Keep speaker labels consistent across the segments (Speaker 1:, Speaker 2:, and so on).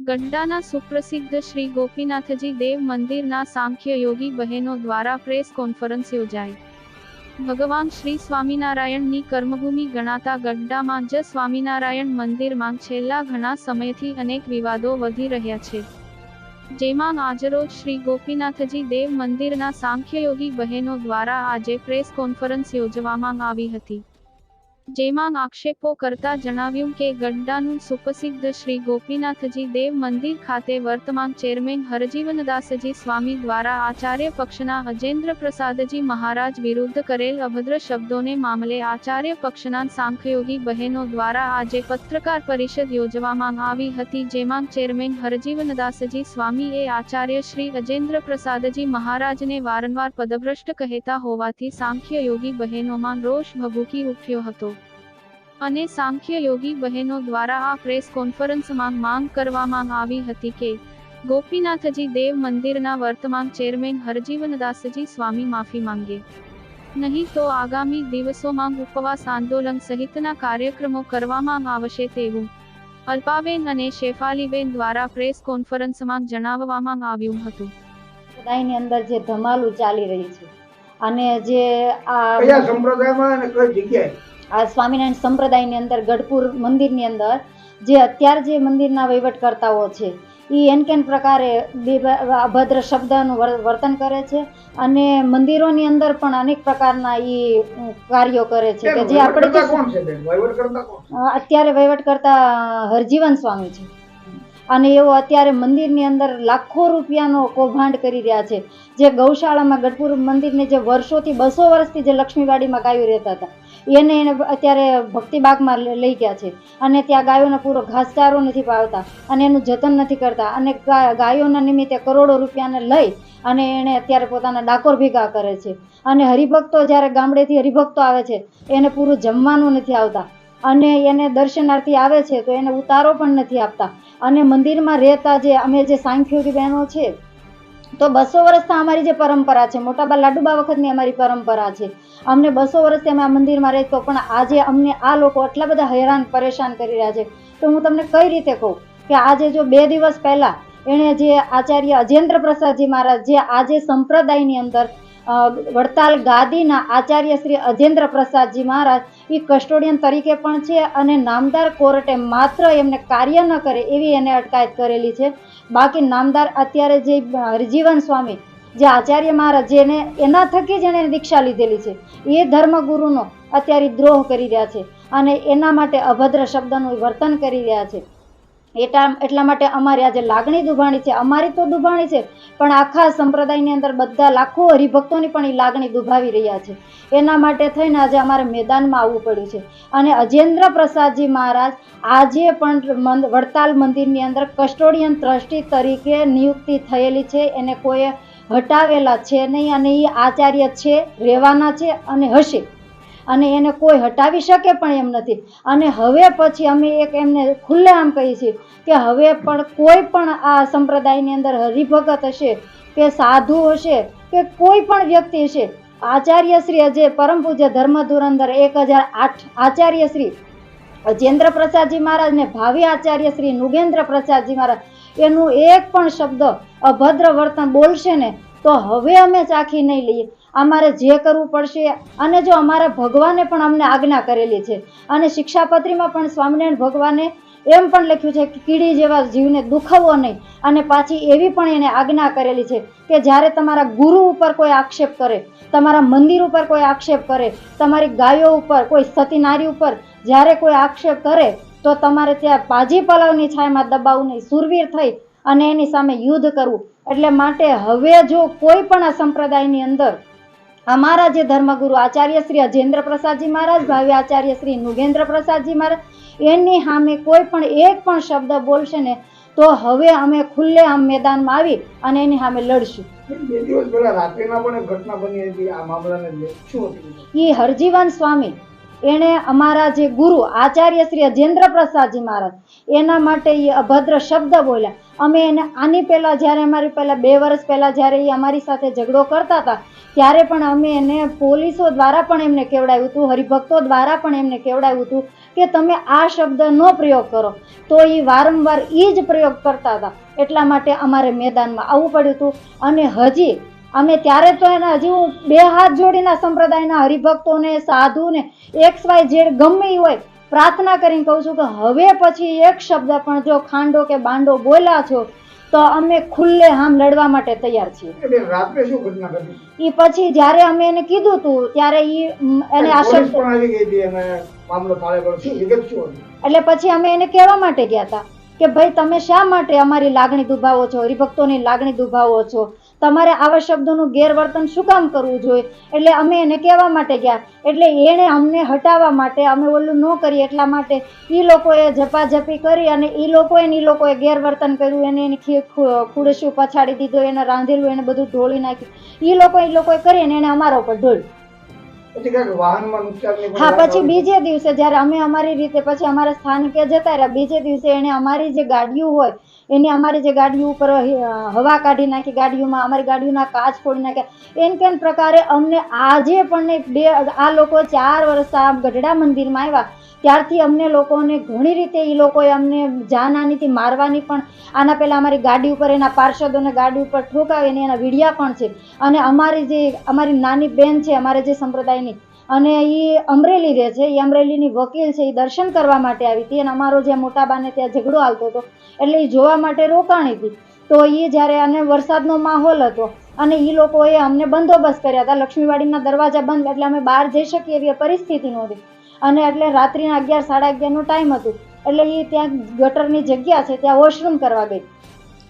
Speaker 1: ગઢડાના સુપ્રસિદ્ધ શ્રી ગોપીનાથજી દેવ મંદિરના સાંખ્ય યોગી બહેનો દ્વારા પ્રેસ કોન્ફરન્સ યોજાઈ. ભગવાન શ્રી સ્વામિનારાયણની કર્મભૂમિ ગણાતા ગઢડામાં જ સ્વામિનારાયણ મંદિરમાં છેલ્લા ઘણા સમયથી અનેક વિવાદો વધી રહ્યા છે. જેમાં આજરોજ શ્રી ગોપીનાથજી દેવ મંદિરના સાંખ્યયોગી બહેનો દ્વારા આજે પ્રેસ કોન્ફરન્સ યોજવામાં આવી હતી. જેમાં આક્ષેપો કરતા જણાવ્યું કે ગઢડાનું સુપ્રસિદ્ધ શ્રી ગોપીનાથજી દેવ મંદિર ખાતે વર્તમાન ચેરમેન હરજીવનદાસજી સ્વામી દ્વારા આચાર્ય પક્ષના અજેન્દ્ર પ્રસાદજી મહારાજ વિરુદ્ધ કરેલ અભદ્ર શબ્દોને મામલે આચાર્ય પક્ષના સાંખયોગી બહેનો દ્વારા આજે પત્રકાર પરિષદ યોજવામાં આવી હતી, જેમાં ચેરમેન હરજીવનદાસજી સ્વામીએ આચાર્ય શ્રી અજેન્દ્ર પ્રસાદજી મહારાજને વારંવાર પદભ્રષ્ટ કહેતા હોવાથી સાંખ્ય યોગી બહેનોમાં રોષ ભભૂકી ઉઠ્યો હતો. અને સાંખ્ય યોગી બહેનો દ્વારા આ પ્રેસ કોન્ફરન્સમાં માંગ કરવામાં આવી હતી કે ગોપીનાથજી દેવ મંદિરના વર્તમાન ચેરમેન હરજીવનદાસજી સ્વામી માફી માંગે. નહીં તો આગામી દિવસોમાં ઉપવાસ આંદોલન સહિતના કાર્યક્રમો કરવામાં આવશે તેવું અલ્પાબેન અને શેફાલીબેન દ્વારા પ્રેસ કોન્ફરન્સમાં જણાવવામાં આવ્યું હતું.
Speaker 2: સંપ્રદાયની અંદર જે ધમાલું ચાલી રહી છે અને જે આ
Speaker 3: સંપ્રદાયમાં અને કઈ જગ્યાએ
Speaker 2: આ સ્વામિનારાયણ સંપ્રદાયની અંદર ગઢપુર મંદિરની અંદર જે અત્યારે જે મંદિરના વહીવટકર્તાઓ છે એ એન કેન પ્રકારે અભદ્ર શબ્દનું વર- વર્તન કરે છે અને મંદિરોની અંદર પણ અનેક પ્રકારના એ કાર્યો કરે છે કે જે આપણે અત્યારે વહીવટ કરતા હરજીવન સ્વામી છે. અને એવો અત્યારે મંદિરની અંદર લાખો રૂપિયાનો કૌભાંડ કરી રહ્યા છે. જે ગૌશાળામાં ગઢપુર મંદિરને જે વર્ષોથી બસો વર્ષથી જે લક્ષ્મીવાડીમાં ગાયું રહેતા હતા. એને એને અત્યારે ભક્તિબાગમાં લઈ ગયા છે. અને ત્યાં ગાયોનો પૂરો ઘાસચારો નથી પાવતા અને એનું જતન નથી કરતા. અને ગાયોના નિમિત્તે કરોડો રૂપિયાને લઈ અને એને અત્યારે પોતાના ડાકોર ભેગા કરે છે. અને હરિભક્તો જ્યારે ગામડેથી હરિભક્તો આવે છે, એને પૂરું જમવાનું નથી આવતા. અને એને દર્શનાર્થી આવે છે તો એને ઉતારો પણ નથી આપતા. અને મંદિરમાં રહેતા જે, અમે જે સાંખ્યોગી બહેનો છે તો બસો વર્ષથી અમારી જે પરંપરા છે મોટાબા લાડુબા વખતની અમારી પરંપરા છે. અમને બસો વર્ષથી અમે આ મંદિરમાં રહી તો પણ આજે અમને આ લોકો આટલા બધા હેરાન, પરેશાન કરી રહ્યા છે. તો હું તમને કઈ રીતે કહું કે આજે જો બે દિવસ પહેલા એણે જે આચાર્ય અજેન્દ્ર પ્રસાદજી મહારાજ, જે આજે સંપ્રદાયની અંદર વડતાલ ગાદીના આચાર્ય શ્રી અજેન્દ્ર પ્રસાદજી મહારાજ એ કસ્ટોડિયન તરીકે પણ છે અને નામદાર કોર્ટે માત્ર એમને કાર્ય ન કરે એવી એને અટકાયત કરેલી છે. બાકી નામદાર અત્યારે જે હરજીવન સ્વામી, જે આચાર્ય મહારાજ જેને એના થકી જ એણે દીક્ષા લીધેલી છે. એ ધર્મગુરુનો અત્યારે દ્રોહ કરી રહ્યા છે અને એના માટે અભદ્ર શબ્દનું વર્તન કરી રહ્યા છે. એટલા એટલા માટે અમારી આજે લાગણી દુભાણી છે. અમારી તો દુભાણી છે, પણ આખા સંપ્રદાયની અંદર બધા લાખો હરિભક્તોની પણ એ લાગણી દુભાવી રહ્યા છે. એના માટે થઈને આજે અમારે મેદાનમાં આવવું પડ્યું છે. અને અજેન્દ્ર પ્રસાદજી મહારાજ આજે પણ વડતાલ મંદિરની અંદર કસ્ટોડિયન ટ્રસ્ટી તરીકે નિયુક્તિ થયેલી છે. એને કોઈએ હટાવેલા છે નહીં અને એ આચાર્ય છે, રહેવાના છે અને હશે. અને એને કોઈ હટાવી શકે પણ એમ નથી. અને હવે પછી અમે એક એમને ખુલ્લે આમ કહીએ છીએ કે હવે પણ કોઈ પણ આ સંપ્રદાયની અંદર હરિભગત હશે, કે સાધુ હશે, કે કોઈ પણ વ્યક્તિ હશે. આચાર્ય શ્રી અજય પરમ પૂજ્ય ધર્મ ધુરંધર એક હજાર આઠ આચાર્ય શ્રી અજેન્દ્ર પ્રસાદજી મહારાજ ને ભાવિ આચાર્ય શ્રી નુગેન્દ્ર પ્રસાદજી મહારાજ, એનું એક પણ શબ્દ અભદ્ર વર્તન બોલશે ને, તો હવે અમે ચાખી નહીં લઈએ. અમારે જે કરવું પડશે અને જો અમારા ભગવાને પણ અમને આજ્ઞા કરેલી છે. અને શિક્ષાપત્રીમાં પણ સ્વામિનારાયણ ભગવાને એમ પણ લખ્યું છે કે કીડી જેવા જીવને દુખાવો નહીં. અને પાછી એવી પણ એને આજ્ઞા કરેલી છે કે જ્યારે તમારા ગુરુ ઉપર કોઈ આક્ષેપ કરે, તમારા મંદિર ઉપર કોઈ આક્ષેપ કરે, તમારી ગાયો ઉપર કોઈ સતી નારી ઉપર જ્યારે કોઈ આક્ષેપ કરે, તો તમારે ત્યાં પાજી પલાવની છાયામાં દબાવવું નહીં સુરવીર થઈ અને એની સામે યુદ્ધ કરવું. એટલે માટે હવે જો કોઈ પણ આ સંપ્રદાયની અંદર અમારા જે ધર્મગુરુ આચાર્ય શ્રી અજેન્દ્ર પ્રસાદજી મહારાજ ભાવિ આચાર્ય શ્રી નુગેન્દ્ર પ્રસાદજી મહારાજ એની સામે કોઈ પણ એક પણ શબ્દ બોલશે ને તો હવે અમે ખુલ્લે આમ મેદાનમાં આવી અને એની સામે લડશું. એ હરજીવન સ્વામી એણે અમારા જે ગુરુ આચાર્ય શ્રી અજેન્દ્ર પ્રસાદજી મહારાજ, એના માટે એ અભદ્ર શબ્દ બોલ્યા. અમે એને આની પહેલાં જ્યારે અમારી પહેલાં બે વર્ષ પહેલાં જ્યારે એ અમારી સાથે ઝઘડો કરતા હતા, ત્યારે પણ અમે એને પોલીસો દ્વારા પણ એમને કેવડાવ્યું હતું, હરિભક્તો દ્વારા પણ એમને કેવડાવ્યું હતું કે તમે આ શબ્દનો પ્રયોગ કરો. તો એ વારંવાર એ જ પ્રયોગ કરતા હતા. એટલા માટે અમારે મેદાનમાં આવવું પડ્યું હતું. અને હજી અમે ત્યારે તો એના હજી હું બે હાથ જોડીના સંપ્રદાયના હરિભક્તોને સાધુને એક્સ વાય ઝેડ ગમે હોય પ્રાર્થના કરીને કહું છું કે હવે પછી એક શબ્દ પણ જો ખાંડો કે બાંડો બોલ્યા છો તો અમે ખુલ્લે આમ લડવા માટે તૈયાર છીએ.
Speaker 3: એ રાત્રે શું ઘટના ઘટી?
Speaker 2: એ પછી જ્યારે અમે એને કીધું હતું ત્યારે ઈ એને આ શબ્દ
Speaker 3: પણ આવી ગઈ હતી અને મામલો પાળે ગયો શું વિગત શું
Speaker 2: એટલે પછી અમે એને કહેવા માટે ગયા હતા કે ભાઈ તમે શા માટે અમારી લાગણી દુભાવો છો હરિભક્તોની લાગણી દુભાવો છો? તમારે આવા શબ્દોનું ગેરવર્તન શું કામ કરવું જોઈએ? એટલે અમે એને કહેવા માટે ગયા. એટલે એણે અમને હટાવવા માટે અમે ઓલું ન કરીએ એટલા માટે એ લોકોએ ઝપાઝપી કરી અને એ લોકોએ એ લોકોએ ગેરવર્તન કર્યું. એને એની ખુડશું પછાડી દીધું એને રાંધેલું એને બધું ઢોળી નાખ્યું. એ લોકો એ લોકોએ કરી અને એને અમારા ઉપર ઢોળ્યું હા પછી બીજે દિવસે જ્યારે અમે અમારી રીતે પછી અમારા સ્થાનકે જતા રહ્યા બીજે દિવસે એને અમારી જે ગાડીઓ હોય એની અમારી જે ગાડીઓ ઉપર હવા કાઢી નાખી, ગાડીઓમાં અમારી ગાડીઓના કાચ ફોડી નાખ્યા. એમ કેમ પ્રકારે અમને આજે પણ બે, આ લોકો ચાર વર્ષ આ ગઢડા મંદિરમાં આવ્યા. ત્યારથી અમને લોકોને ઘણી રીતે એ લોકોએ અમને જાનહાનીથી મારવાની પણ, આના પહેલાં અમારી ગાડી ઉપર, એના પાર્ષદોને ગાડી ઉપર ઠોકાવીને એના વિડિયા પણ છે. અને અમારી જે, અમારી નાની બેન છે, અમારે જે સંપ્રદાયની અને એ અમરેલી રહે છે. એ અમરેલીની વકીલ છે એ દર્શન કરવા માટે આવી હતી. અને અમારો જે મોટાબાને ત્યાં ઝઘડો આવતો હતો, એટલે એ જોવા માટે રોકાણી હતી. તો એ જ્યારે અને વરસાદનો માહોલ હતો અને એ લોકોએ અમને બંદોબસ્ત કર્યા હતા. લક્ષ્મીવાડીના દરવાજા બંધ, એટલે અમે બહાર જઈ શકીએ એવી પરિસ્થિતિ નહોતી. અને એટલે રાત્રિના અગિયાર, સાડા અગિયારનો ટાઈમ હતું. એટલે એ ત્યાં ગટરની જગ્યા છે, ત્યાં વોશરૂમ કરવા ગઈ.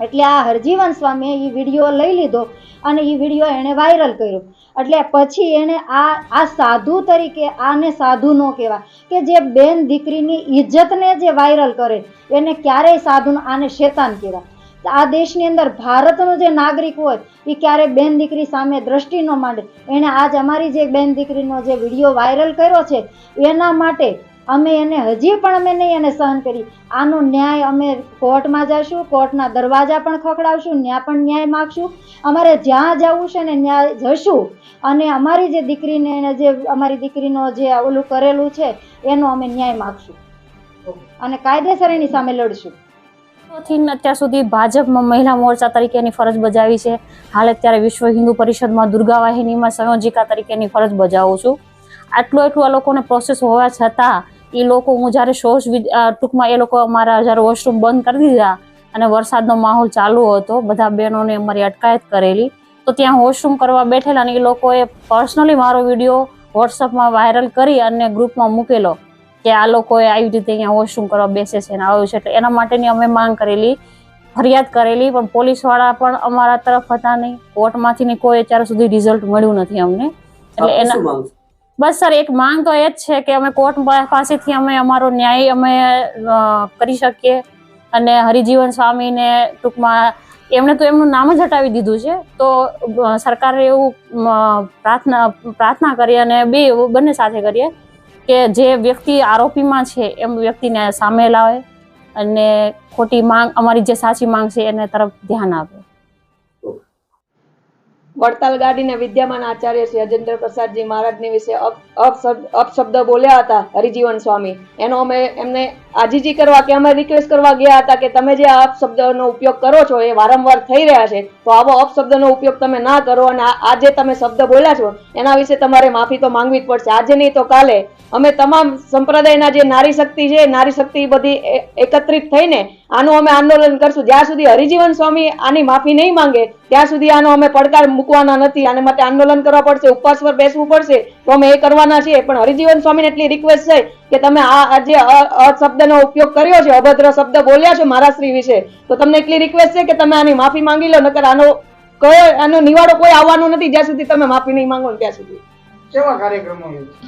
Speaker 2: એટલે આ હરજીવન સ્વામીએ એ વીડિયો લઈ લીધો અને એ વીડિયો એણે વાયરલ કર્યો. એટલે પછી એણે આ આ સાધુ તરીકે આને સાધુ ન કહેવાય. કે જે બેન દીકરીની ઇજ્જતને જે વાયરલ કરે, એને ક્યારેય સાધુ આને શેતાન કહેવાય. આ દેશની અંદર ભારતનો જે નાગરિક હોય એ ક્યારે બેન દીકરી સામે દ્રષ્ટિ ન માંડે. એણે આજ અમારી જે બેન દીકરીનો જે વીડિયો વાયરલ કર્યો છે, એના માટે અમે એને હજી પણ અમે નહીં એને સહન કરી. આનો ન્યાય અમે કોર્ટમાં જઈશું કોર્ટના દરવાજા પણ ખખડાવશું ત્યાં પણ ન્યાય માગશું. અમારે જ્યાં જવું છે ને ન્યાય જશું. અને અમારી જે દીકરીને એને જે અમારી દીકરીનો જે ઓલું કરેલું છે, એનો અમે ન્યાય માગશું. અને કાયદેસર એની સામે લડશું.
Speaker 4: થી અત્યાર સુધી ભાજપમાં મહિલા મોરચા તરીકેની ફરજ બજાવી છે. હાલ અત્યારે વિશ્વ હિન્દુ પરિષદમાં દુર્ગા વાહિનીમાં સંયોજિકા તરીકેની ફરજ બજાવું છું. આટલું એટલું આ લોકોને પ્રોસેસ હોવા છતાં એ લોકો હું જ્યારે શોષ ટૂંકમાં એ લોકો અમારા જ્યારે વોશરૂમ બંધ કરી દીધા અને વરસાદનો માહોલ ચાલુ હતો બધા બહેનોને અમારી અટકાયત કરેલી તો ત્યાં વોશરૂમ કરવા બેઠેલા અને એ લોકોએ પર્સનલી મારો વીડિયો વોટ્સઅપમાં વાયરલ કરી અને ગ્રુપમાં મૂકેલો કે આ લોકોએ આવી રીતે અહીંયા વોશરૂમ કરવા બેસે છે અને આવ્યું છે. એટલે એના માટેની અમે માંગ કરેલી ફરિયાદ કરેલી પણ પોલીસવાળા પણ અમારા તરફ હતા નહીં. કોર્ટમાંથી કોઈ અત્યાર સુધી રિઝલ્ટ મળ્યું નથી અમને. એટલે એના? બસ સર, એક માંગ તો એ જ છે કે અમે કોર્ટ પાસેથી અમે અમારો ન્યાય અમે કરી શકીએ. અને હરિજીવન સ્વામીને ટૂંકમાં એમણે તો એમનું નામ જ હટાવી દીધું છે. તો સરકારે એવું પ્રાર્થના પ્રાર્થના કરી અને બે બંને સાથે કરીએ કે જે વ્યક્તિ આરોપીમાં છે એમ વ્યક્તિને સામે લાવે અને ખોટી માંગ, અમારી જે સાચી માંગ છે એને તરફ ધ્યાન આપે.
Speaker 5: વડતાલ ગાડીને વિદ્યમાન આચાર્ય શ્રી અજેન્દ્ર પ્રસાદજી મહારાજની વિશે અપ- અપશબ્દ અપશબ્દ બોલ્યા હતા હરિજીવન સ્વામી. એનો અમે એમને આજીજી કરવા કે અમે રિક્વેસ્ટ કરવા ગયા હતા કે તમે જે આ અપશબ્દનો ઉપયોગ કરો છો એ વારંવાર થઈ રહ્યા છે, તો આવો અપશબ્દનો ઉપયોગ તમે ના કરો અને આ જે તમે શબ્દ બોલ્યા છો, એના વિશે તમારે માફી તો માંગવી જ પડશે. આજે નહીં તો કાલે. અમે તમામ સંપ્રદાયના જે નારી શક્તિ છે નારી શક્તિ બધી એકત્રિત થઈને આનું અમે આંદોલન કરશું. જ્યાં સુધી હરિજીવન સ્વામી આની માફી નહીં માંગે, ત્યાં સુધી આનો અમે પડકાર મૂકવાના નથી. આને માટે આંદોલન કરવા પડશે, ઉપવાસ પર બેસવું પડશે, તો અમે એ કરવાના છીએ. પણ હરિજીવન સ્વામીને એટલી રિક્વેસ્ટ છે કે તમે આ જે અ- અશબ્દનો ઉપયોગ કર્યો છે અભદ્ર શબ્દ બોલ્યા છે મારા શ્રી વિશે તો તમને એટલી રિક્વેસ્ટ છે કે તમે આની માફી માંગી લો નકર આનો કયો આનો નિવાડો કોઈ આવવાનો નથી જ્યાં સુધી તમે માફી નહીં માંગો ત્યાં સુધી.
Speaker 3: કેવા કાર્યક્રમો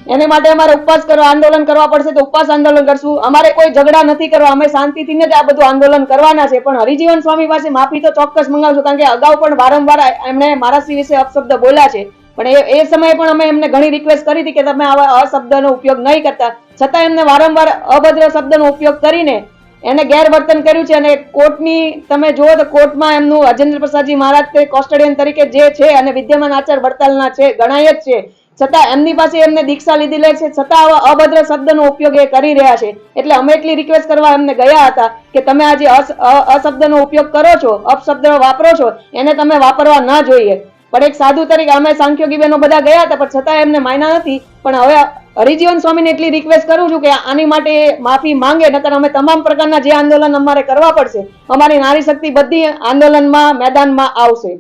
Speaker 5: એને માટે અમારે ઉપવાસ કરવા આંદોલન કરવા પડશે તો ઉપવાસ આંદોલન કરશું. અમારે કોઈ ઝઘડા નથી કરવા અમે શાંતિથી જ આ બધું આંદોલન કરવાના છે પણ હરિજીવન સ્વામી પાસે માફી તો ચોક્કસ મંગાવશું કારણ કે અગાઉ પણ વારંવાર એમણે મારાશ્રી વિશે અપશબ્દ બોલ્યા છે. પણ એ સમયે પણ અમે એમને ઘણી રિક્વેસ્ટ કરી હતી કે તમે આવા અશબ્દનો ઉપયોગ નહીં કરતા. છતાં એમને વારંવાર અભદ્ર શબ્દનો ઉપયોગ કરીને એને ગેરવર્તન કર્યું છે અને કોર્ટની તમે જુઓ તો કોર્ટમાં એમનું અજેન્દ્ર પ્રસાદજી મહારાજ તે કોસ્ટડિયન તરીકે જે છે અને વિદ્યમાન આચાર વડતાલના છે, ગણાય જ છે. છતાં એમની પાસે એમને દીક્ષા લીધી લે છે. છતાં આવા અભદ્ર શબ્દનો ઉપયોગ એ કરી રહ્યા છે. એટલે અમે એટલી રિક્વેસ્ટ કરવા એમને ગયા હતા કે તમે આ જે અશબ્દનો ઉપયોગ કરો છો, અપશબ્દ વાપરો છો, એને તમે વાપરવા ના જોઈએ. પણ એક સાધુ તરીકે અમે સાંખ્યોગી બહેનો બધા ગયા હતા, પણ છતાં એમને માયના નથી. પણ હવે હરિજીવન સ્વામીને એટલી રિક્વેસ્ટ કરું છું કે આની માટે માફી માંગે નતર અમે તમામ પ્રકારના જે આંદોલન અમારે કરવા પડશે, અમારી નારી શક્તિ બધી આંદોલનમાં, મેદાનમાં આવશે.